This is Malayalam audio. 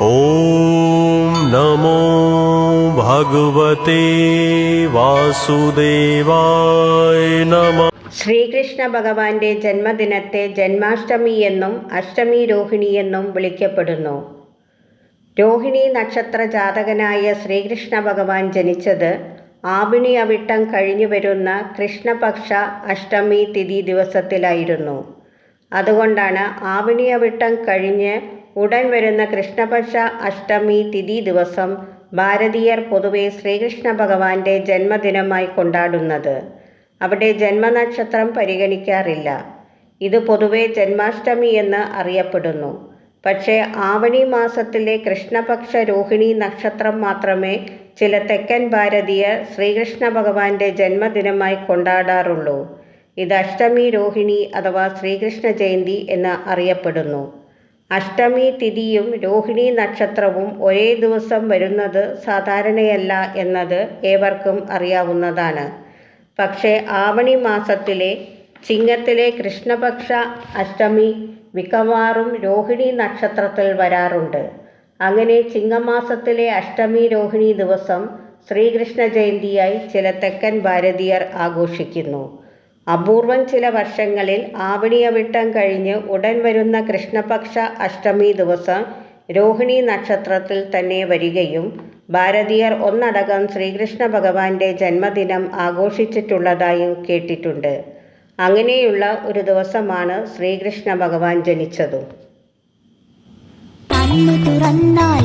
ॐ नमो भगवते वासुदेवाय नमः ശ്രീകൃഷ്ണ ഭഗവാന്റെ ജന്മദിനത്തെ ജന്മാഷ്ടമി എന്നും അഷ്ടമി രോഹിണി എന്നും വിളിക്കപ്പെടുന്നു രോഹിണി നക്ഷത്ര ജാതകനായ ശ്രീകൃഷ്ണ ഭഗവാൻ ജനിച്ചത് ആവിണി അവിട്ടം കഴിഞ്ഞു വരുന്ന കൃഷ്ണപക്ഷ അഷ്ടമി തിഥി ദിവസത്തിലായിരുന്നു അതുകൊണ്ടാണ് ആവിണി അവിട്ടം കഴിഞ്ഞ് ഉടൻ വരുന്ന കൃഷ്ണപക്ഷ അഷ്ടമി തിഥി ദിവസം ഭാരതീയർ പൊതുവെ ശ്രീകൃഷ്ണ ഭഗവാന്റെ ജന്മദിനമായി കൊണ്ടാടുന്നത്. അവിടെ ജന്മനക്ഷത്രം പരിഗണിക്കാറില്ല. ഇത് പൊതുവെ ജന്മാഷ്ടമി എന്ന് അറിയപ്പെടുന്നു. പക്ഷേ ആവണി മാസത്തിലെ കൃഷ്ണപക്ഷ രോഹിണി നക്ഷത്രം മാത്രമേ ചില തെക്കൻ ഭാരതീയർ ശ്രീകൃഷ്ണ ഭഗവാന്റെ ജന്മദിനമായി കൊണ്ടാടാറുള്ളൂ. ഇത് അഷ്ടമി രോഹിണി അഥവാ ശ്രീകൃഷ്ണ ജയന്തി എന്ന് അറിയപ്പെടുന്നു. അഷ്ടമി തിഥിയും രോഹിണി നക്ഷത്രവും ഒരേ ദിവസം വരുന്നത് സാധാരണയല്ല എന്നത് ഏവർക്കും അറിയാവുന്നതാണ്. പക്ഷേ ആവണി മാസത്തിലെ ചിങ്ങത്തിലെ കൃഷ്ണപക്ഷ അഷ്ടമി മിക്കവാറും രോഹിണി നക്ഷത്രത്തിൽ വരാറുണ്ട്. അങ്ങനെ ചിങ്ങമാസത്തിലെ അഷ്ടമി രോഹിണി ദിവസം ശ്രീകൃഷ്ണ ജയന്തിയായി ചില തെക്കൻ ഭാരതീയർ ആഘോഷിക്കുന്നു. അപൂർവം ചില വർഷങ്ങളിൽ ആവണിയവിട്ടം കഴിഞ്ഞ് ഉടൻ വരുന്ന കൃഷ്ണപക്ഷ അഷ്ടമി ദിവസം രോഹിണി നക്ഷത്രത്തിൽ തന്നെ വരികയും ഭാരതീയർ ഒന്നടങ്കം ശ്രീകൃഷ്ണ ഭഗവാന്റെ ജന്മദിനം ആഘോഷിച്ചിട്ടുള്ളതായും കേട്ടിട്ടുണ്ട്. അങ്ങനെയുള്ള ഒരു ദിവസമാണ് ശ്രീകൃഷ്ണ ഭഗവാൻ ജനിച്ചതും. തുറന്നാൽ